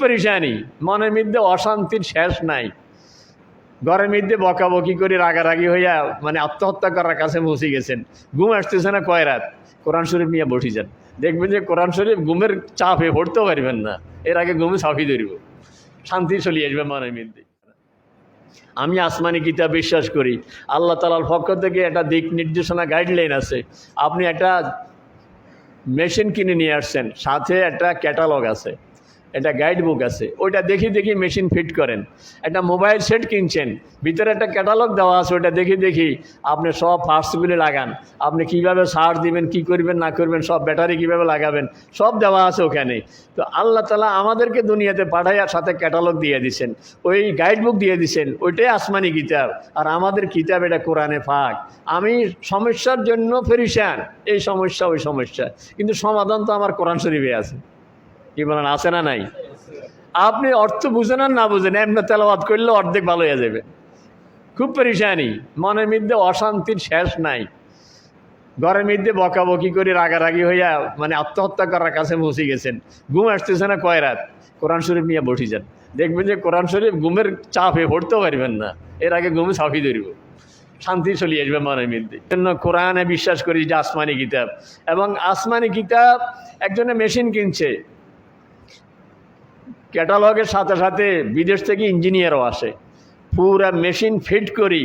পরিশানি। মনের মধ্যে অশান্তির শেষ নাই। ঘরের মধ্যে বকাবকি করে রাগারাগি হইয়া মানে আত্মহত্যা করার কাছে পৌঁছে গেছেন। ঘুম আসতেছে না কয় রাত? কোরআন শরীফ নিয়ে বসে যান। দেখবেন যে কোরআন শরীফ ঘুমের চাপে পড়তেও পারবেন না। এর আগে ঘুমে সাফি ধরিব। শান্তি চলে আসবে মনের মধ্যে। আমি আসমানি কিতাব বিশ্বাস করি। আল্লাহ তালার পক্ষ থেকে একটা দিক নির্দেশনা গাইডলাইন আছে। আপনি একটা মেশিন কিনে নিয়ে আসছেন। সাথে একটা ক্যাটালগ আছে। একটা গাইড বুক আছে। ওইটা দেখি দেখি মেশিন ফিট করেন। একটা মোবাইল সেট কিনছেন। ভিতরে একটা ক্যাটালগ দেওয়া আছে, ওইটা দেখি দেখি আপনি সব পার্টসগুলি লাগান। আপনি কীভাবে সার্চ দিবেন, কি করবেন, না করবেন, সব ব্যাটারি কীভাবে লাগাবেন, সব দেওয়া আছে ওখানে। তো আল্লাহ তালা আমাদেরকে দুনিয়াতে পাঠাইয়ার সাথে ক্যাটালগ দিয়ে দিছেন। ওই গাইড বুক দিয়ে দিছেন। ওইটাই আসমানি কিতাব। আর আমাদের কিতাব এটা কোরআনে ফাঁক আমি সমস্যার জন্য ফেরিসান এই সমস্যা, ওই সমস্যা। কিন্তু সমাধান তো আমার কোরআন শরীফে আছে। কি বলেন, আছে না নাই? আপনি অর্থ বুঝেন আর না বুঝেন, এমনি তেলাবাদ করলে অর্ধেক ভালো হয়ে যাবে। খুব পরিশানি, মনের মধ্যে অশান্তির শেষ নাই। ঘরের মধ্যে বকাবকি করে রাগারাগি হইয়া মানে আত্মহত্যা করার কাছে পৌঁছে গেছেন। ঘুম আসতেছে না কয় রাত? কোরআন শরীফ নিয়ে বসে যান দেখবেন যে কোরআন শরীফ ঘুমের চাপে পড়তেও পারবেন না। এর আগে ঘুমে সাফি ধরিব। শান্তি চলে আসবে মনের মধ্যে। জন্য কোরআনে বিশ্বাস করি যে আসমানি কিতাব। এবং আসমানি কিতাব একজনে মেশিন কিনছে। ক্যাটালগের সাথে সাথে বিদেশ থেকে ইঞ্জিনিয়ারও আসে। পুরা মেশিন ফিট করি,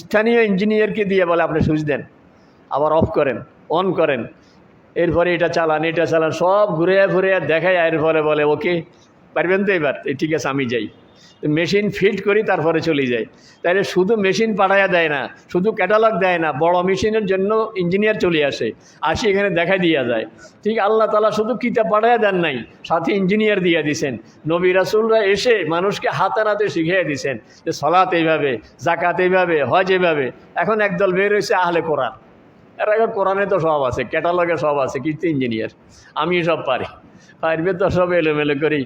স্থানীয় ইঞ্জিনিয়ারকে দিয়ে বলে আপনি সুইচ দেন, আবার অফ করেন, অন করেন। এরপরে এটা চালান এটা চালান, সব ঘুরে ঘুরে দেখায় এর ফলে বলে, ওকে পারবেন তো এবার ঠিক আছে, আমি যাই। মেশিন ফিট করি, তারপরে চলে যায় তাইলে শুধু মেশিন পাঠাইয়া দেয় না, শুধু ক্যাটালগ দেয় না, বড় মেশিনের জন্য ইঞ্জিনিয়ার চলে আসে, আসি এখানে দেখাই দিয়া যায়। ঠিক, আল্লাহ তালা শুধু কিতাব পাঠাইয়া দেন নাই, সাথে ইঞ্জিনিয়ার দিয়ে দিছেন। নবী রাসুলরা এসে মানুষকে হাতে হাতে শিখিয়ে দিছেন যে সলাত এইভাবে জাকাত এইভাবে, হজ এইভাবে। এখন একদল বের হয়েছে আহলে কোরআন। এর এখন কোরআনে তো সব আছে ক্যাটালগে সব আছে, কিন্তু ইঞ্জিনিয়ার আমি সব পারি। পারবে তো সব এলোমেলো করি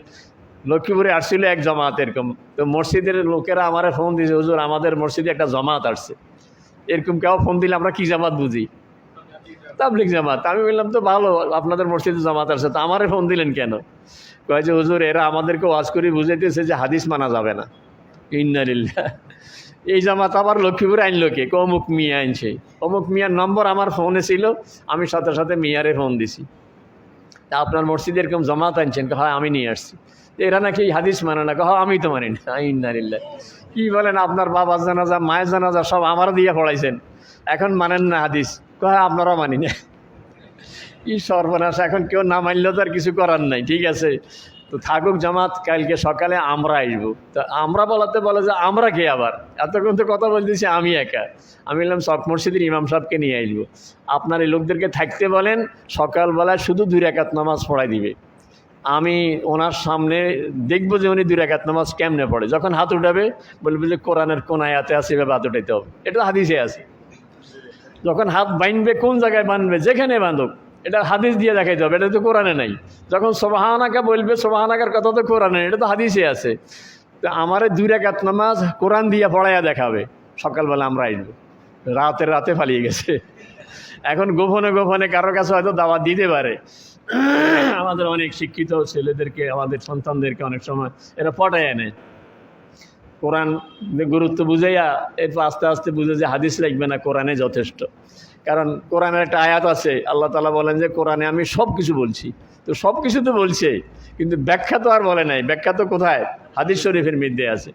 লক্ষ্মীপুরে আসছিল এক জমাত এরকম। তো মসজিদের লোকেরা আমারে ফোন দিয়েছে হুজুর, আমাদের মসজিদে একটা জমাত আসছে। এরকম কেউ ফোন দিলে আমরা কি জামাত বুঝি? তাবলিক জামাত। আমি বললাম, তো ভালো, আপনাদের মসজিদে জামাত আসছে। তো আমারে ফোন দিলেন কেন? কয় যে, হুজুর, এরা আমাদেরকে ওয়াজ করে বুঝাইতেছে যে হাদিস মানা যাবে না। ইন্নারিল্লা এই জামাত আবার লক্ষ্মীপুরে আনলো কে? অমুক মিয়া আনছে। অমুক মিয়ার নম্বর আমার ফোনে ছিল। আমি সাথে সাথে মিয়ারে ফোন দিছি। তা আপনার মসজিদে এরকম জমাত আনছেন হয়, আমি নিয়ে আসছি। এরা নাকি হাদিস মানে না কহ আমি তো মানি না। ইন্দারিল্লা কী বলেন, আপনার বাবার জানাজা, মায়ের জানাজা সব আমার দিয়ে পড়াইছেন। এখন মানেন না হাদিস। কয় আপনারাও মানি না। কি সর্বনাশ, এখন কেউ না মানলেও তো আর কিছু করার নাই, ঠিক আছে? তো থাকুক জামাত, কালকে সকালে আমরা আসব। তা আমরা বলাতে বলে যে আমরা কে আবার? এতক্ষণ তো কথা বলতেছি, আমি একা। আমি বললাম, সব মসজিদের ইমাম সাহেবকে নিয়ে আসব। আপনার এই লোকদেরকে থাকতে বলেন সকালবেলায় শুধু দুই রেখাত নামাজ পড়াই দিবে। আমি ওনার সামনে দেখব যে উনি দুই রেখাত নামাজ কেমনে পড়ে। যখন হাত উঠাবে, বলবে যে কোরআনের কোন আয়াতে আছে, এভাবে হাত উঠাইতে হবে। এটা হাদিসে আছে। যখন হাত বাঁধবে কোন জায়গায় বাঁধবে যেখানে বাঁধুক এটা হাদিস দিয়ে দেখাইতে হবে, এটা তো কোরআনে নাই। যখন সোবাহানাকে বলবে, সোবাহানাকার কথা তো কোরআনে এটা তো হাদিসে আছে। তো আমার দুই রেখাত নামাজ কোরআন দিয়ে পড়াইয়া দেখাবে, সকালবেলা আমরা আসব। রাতে রাতে পালিয়ে গেছে। এখন গোপনে গোপনে কারোর কাছে হয়তো দাওয়াত দিতে পারে। আমাদের অনেক শিক্ষিত ছেলেদেরকে, আমাদের সন্তানদেরকে অনেক সময় এরা পটায় আনে কোরআন গুরুত্ব বুঝাইয়া এরপর আস্তে আস্তে বুঝে যে হাদিস লাগবে না, কোরআনে যথেষ্ট। কারণ কোরআনের একটা আয়াত আছে, আল্লাহ তালা বলেন যে, কোরআনে আমি সব কিছু বলছি। তো সব কিছু তো বলছে, কিন্তু ব্যাখ্যা তো আর বলে নাই। ব্যাখ্যা তো কোথায়? হাদিস শরীফের মধ্যে আছে।